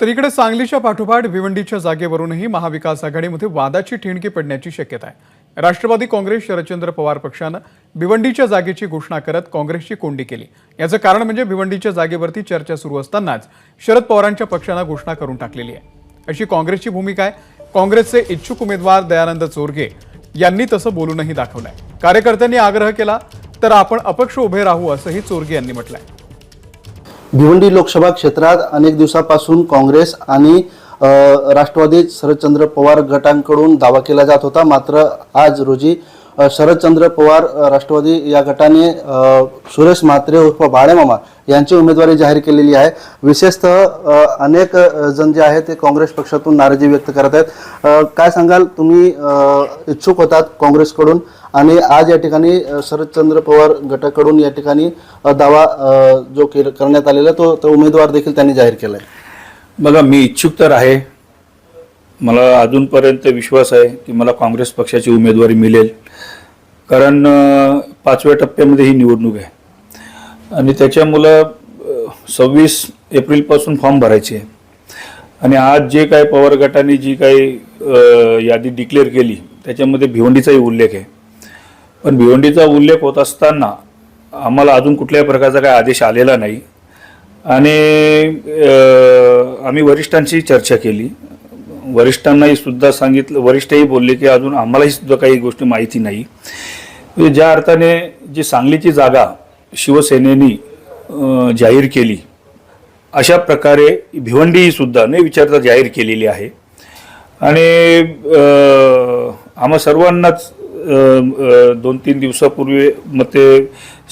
तर इकडे सांगलीच्या पाठोपाठ भिवंडीच्या जागेवरूनही महाविकास आघाडीमध्ये वादाची ठिणगी पडण्याची शक्यता आहे. राष्ट्रवादी काँग्रेस शरदचंद्र पवार पक्षानं भिवंडीच्या जागेची घोषणा करत काँग्रेसची कोंडी केली. याचं कारण म्हणजे भिवंडीच्या जागेवरती चर्चा सुरू असतानाच शरद पवारांच्या पक्षानं घोषणा करून टाकलेली आहे. अशी काँग्रेसची भूमिका आहे. काँग्रेसचे इच्छुक उमेदवार दयानंद चोरगे यांनी तसं बोलूनही दाखवलंय. कार्यकर्त्यांनी आग्रह केला तर आपण अपक्ष उभे राहू असंही चोरगे यांनी म्हटलंय. भिवंडी लोकसभा क्षेत्रात अनेक दिवसापासून काँग्रेस आणि राष्ट्रवादी शरदचंद्र पवार गटांकडून दावा केला जात होता. मात्र आज रोजी शरदचंद्र पवार राष्ट्रवादी या गटाने सुरेश म्हात्रे उर्फ बाळेमामा यांची उमेदवारी जाहीर केलेली आहे. विशेषतः अनेक जण जे आहेत ते काँग्रेस पक्षातून नाराजी व्यक्त करत आहेत. काय सांगाल? तुम्ही इच्छुक होतात काँग्रेसकडून? आणि आज या ठिकाणी शरदचंद्र पवार गटाकडून या ठिकाणी दावा जो केल- करण्यात आलेला तो तो उमेदवार देखील त्यांनी जाहीर केला आहे बघा मी इच्छुक तर आहे. मला अजूनपर्यंत विश्वास आहे की मला काँग्रेस पक्षाची उमेदवारी मिळेल. कारण पाचव्या टप्प्यामध्ये ही निवडणूक आहे. आणि त्याच्यामुळं सव्वीस एप्रिलपासून फॉर्म भरायचे आहे. आणि आज जे काय पवार गटाने जी काही यादी डिक्लेअर केली त्याच्यामध्ये भिवंडीचाही उल्लेख आहे. पण भिवंडीचा उल्लेख होत असताना आम्हाला अजून कुठल्याही प्रकारचा काही आदेश आलेला नाही. आणि आम्ही वरिष्ठांशी चर्चा केली. वरिष्ठांनाही सुद्धा सांगितलं वरिष्ठही बोलले की अजून आम्हालाही सुद्धा काही गोष्टी माहिती नाही. म्हणजे ज्या अर्थाने जी सांगलीची जागा शिवसेनेनी जाहीर केली अशा प्रकारे भिवंडी सुद्धा न विचारता जाहीर केलेली आहे. आणि आम्हा सर्वांनाच दोन तीन दिवसापूर्वी मग ते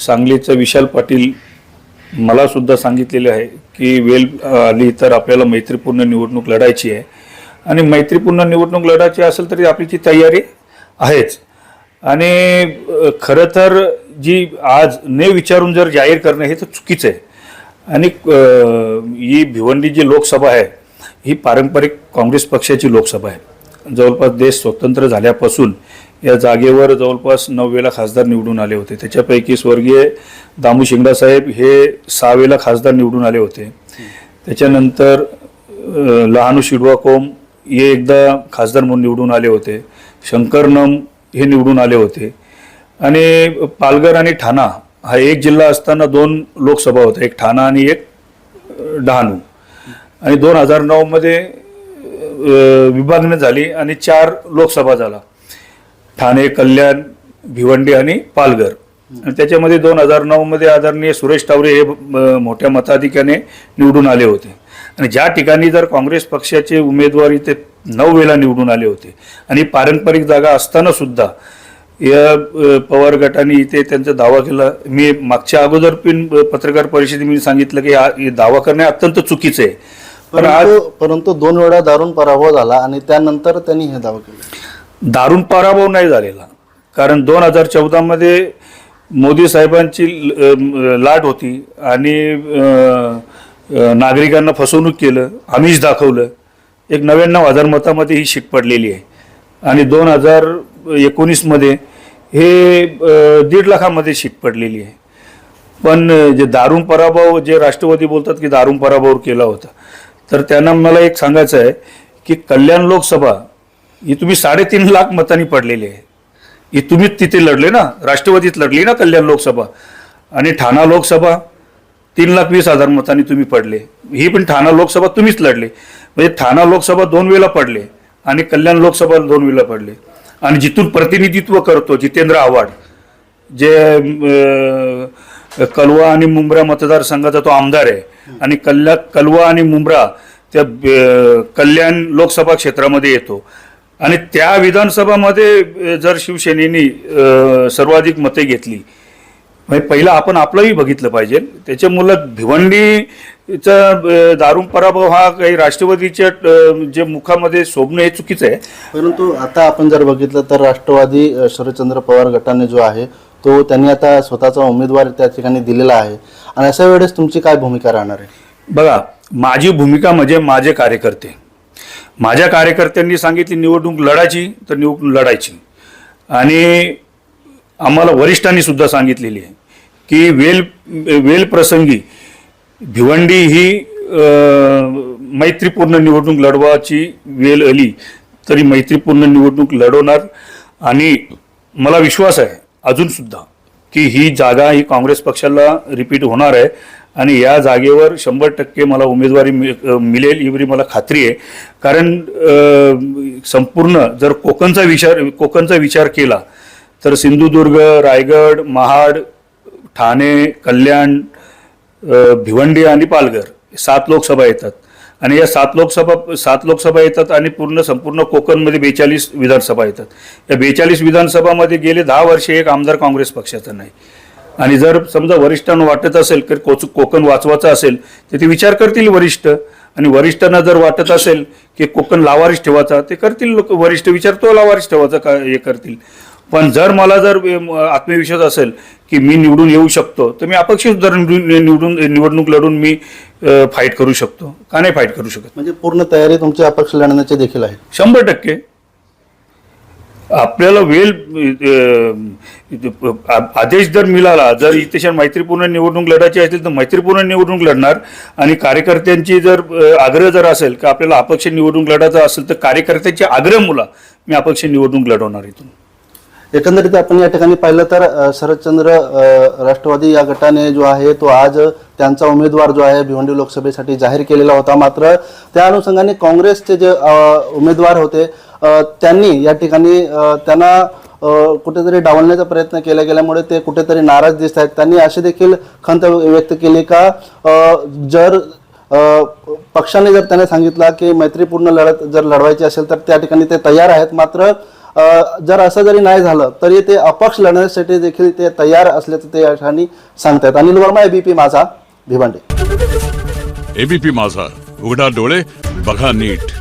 सांगलीचं विशाल पाटील मला सुद्धा सांगितलेले आहे की वेल आली तर आपल्याला मैत्रीपूर्ण निवडणूक लढायची आहे. आणि मैत्रीपूर्ण निवडणूक लढायची असेल तरी आपली ती तयारी आहेच. आणि खरं तर जी आज ने विचारून जर जाहीर करणं हे तर चुकीचं आहे. आणि ही भिवंडी जी लोकसभा आहे ही पारंपरिक काँग्रेस पक्षाची लोकसभा आहे. जवळपास देश स्वतंत्र झाल्यापासून या जागेवर जवळपास नऊ वेळा खासदार निवडून आले होते. त्याच्यापैकी स्वर्गीय दामू शिंगडासाहेब हे सहा वेळा खासदार निवडून आले होते. त्याच्यानंतर लहानू शिडवा कोम हे एकदा खासदार म्हणून निवडून आले होते. शंकरनम हे निवडून आले होते. आणि पालघर आणि ठाणा हा एक जिल्हा असताना दोन लोकसभा होत्या. एक ठाणा आणि एक डहाणू. आणि दोन हजार नऊमध्ये विभागणी झाली आणि चार लोकसभा झाला. ठाणे कल्याण भिवंडी आणि पालघर. आणि त्याच्यामध्ये दोन हजार नऊमध्ये आदरणीय सुरेश टावरे हे मोठ्या मताधिक्याने निवडून आले होते. आणि ज्या ठिकाणी जर काँग्रेस पक्षाचे उमेदवार इथे नऊ वेळा निवडून आले होते आणि पारंपरिक जागा असताना सुद्धा या पवार गटाने इथे त्यांचा दावा केला. मी मागच्या अगोदर पण पत्रकार परिषदेमध्ये सांगितलं की हा दावा करणे अत्यंत चुकीचं आहे. परंतु परंतु दोन वेळा दारुण पराभव झाला आणि त्यानंतर त्यांनी हे दावा केला. दारुण पराभव नाही झालेला. कारण दोन हजार चौदामध्ये मोदी साहेबांची लाट होती आणि नागरिकांना फसवणूक केलं आमिष दाखवलं. एक नव्याण्णव हजार मतामध्ये ही शीट पडलेली आहे. आणि दोन हजार एकोणीसमध्ये हे दीड लाखामध्ये शीट पडलेली आहे. पण जे दारुण पराभव जे राष्ट्रवादी बोलतात की दारुण पराभव केला होता तर त्यांना मला एक सांगायचं आहे की कल्याण लोकसभा ही तुम्ही साडेतीन लाख मतांनी पडलेली आहे. ही तुम्हीच तिथे लढले ना राष्ट्रवादीत लढली ना कल्याण लोकसभा. आणि ठाणा लोकसभा तीन लाख वीस हजार मतांनी तुम्ही पडले. ही पण ठाणा लोकसभा तुम्हीच लढले. म्हणजे ठाणा लोकसभा दोन वेळा पडले आणि कल्याण लोकसभा दोन वेळा पडले. आणि जिथून प्रतिनिधित्व करतो जितेंद्र आव्हाड जे कलवा आणि मुंब्रा मतदारसंघाचा तो आमदार आहे. आणि कल्ला कलवा आणि मुंब्रा त्या कल्याण लोकसभा क्षेत्रामध्ये येतो. आणि त्या विधानसभामध्ये जर शिवसेनेनी सर्वाधिक मते घेतली म्हणजे पहिलं आपण आपलंही बघितलं पाहिजे. त्याच्यामुळं भिवंडीचा दारूण दारुण पराभव हा काही राष्ट्रवादीच्या जे मुखामध्ये शोभणं हे चुकीचं आहे. परंतु आता आपण जर बघितलं तर राष्ट्रवादी शरदचंद्र पवार गटाने जो आहे तो त्यांनी आता स्वतःचा उमेदवार त्या ठिकाणी दिलेला आहे. आणि अशा वेळेस तुमची काय भूमिका राहणार आहे? बघा माझी भूमिका म्हणजे माझे कार्यकर्ते. माझ्या कार्यकर्त्यांनी सांगितली निवडणूक लढायची तर निवडणूक लढायची. आणि आम्हाला वरिष्ठांनी सुद्धा सांगितलेली आहे की वेल वेल प्रसंगी भिवंडी ही मैत्रीपूर्ण निवडणूक लढवाची वेल आली तरी मैत्रीपूर्ण निवडणूक लढवणार. आणि मला विश्वास आहे अजूनसुद्धा की ही जागा ही काँग्रेस पक्षाला रिपीट होणार आहे. आणि या जागेवर शंभर टक्के मला उमेदवारी मि- मिळेल एवढी मला खात्री आहे. कारण संपूर्ण जर कोकणचा विचार कोकणचा विचार केला तर सिंधुदुर्ग रायगड महाड ठाणे कल्याण भिवंडी आणि पालघर सात लोकसभा येतात. आणि या सात लोकसभा सात लोकसभा येतात आणि पूर्ण संपूर्ण कोकणमध्ये बेचाळीस विधानसभा येतात. या बेचाळीस विधानसभामध्ये गेले दहा वर्षे एक आमदार काँग्रेस पक्षाचा नाही. आणि जर समजा वरिष्ठांना वाटत असेल की कोच कोकण वाचवायचं असेल तर ते विचार करतील वरिष्ठ. आणि वरिष्ठांना जर वाटत असेल की कोकण लावारिस ठेवायचा ते करतील लोक वरिष्ठ विचार तो लावारिस ठेवायचा का हे करतील. पण जर मला जर आत्मविश्वास असेल की मी निवडून येऊ शकतो तर मी अपक्ष जर निवडून निवडणूक लढून मी फाईट करू शकतो. का नाही फाईट करू शकत? म्हणजे पूर्ण तयारी तुमची अपक्ष लढण्याची देखील आहे. शंभर टक्के. आपल्याला आ- आदेश जर मिळाला जर इतिशान मैत्रीपूर्ण निवडणूक लढायची असेल तर मैत्रीपूर्ण निवडणूक लढणार. आणि कार्यकर्त्यांची जर आग्रह जर असेल की आपल्याला अपक्ष निवडणूक लढायचं असेल तर कार्यकर्त्यांची आग्रह मुला मी अपक्ष निवडणूक लढवणार इथून. एकंदरीत आपण या ठिकाणी पाहिलं तर शरदचंद्र राष्ट्रवादी या गटाने जो आहे तो आज त्यांचा उमेदवार जो आहे भिवंडी लोकसभेसाठी जाहीर केलेला होता. मात्र त्या अनुषंगाने काँग्रेसचे जे उमेदवार होते त्यांनी या ठिकाणी त्यांना कुठेतरी डावलण्याचा प्रयत्न केला गेल्यामुळे ते कुठेतरी नाराज दिसत आहेत. त्यांनी अशी देखील खंत व्यक्त केली का जर पक्षाने जर त्यांना सांगितलं की मैत्रीपूर्ण लढत जर लढवायची असेल तर त्या ठिकाणी ते तयार आहेत. मात्र जर असं जरी नाही झालं तरी ते अपक्ष लढण्यासाठी देखील ते तयार असल्याचं ते या ठिकाणी सांगतात अनिल वर्मा एबीपी माझा भिवंडी. एबीपी माझा. उघडा डोळे बघा नीट.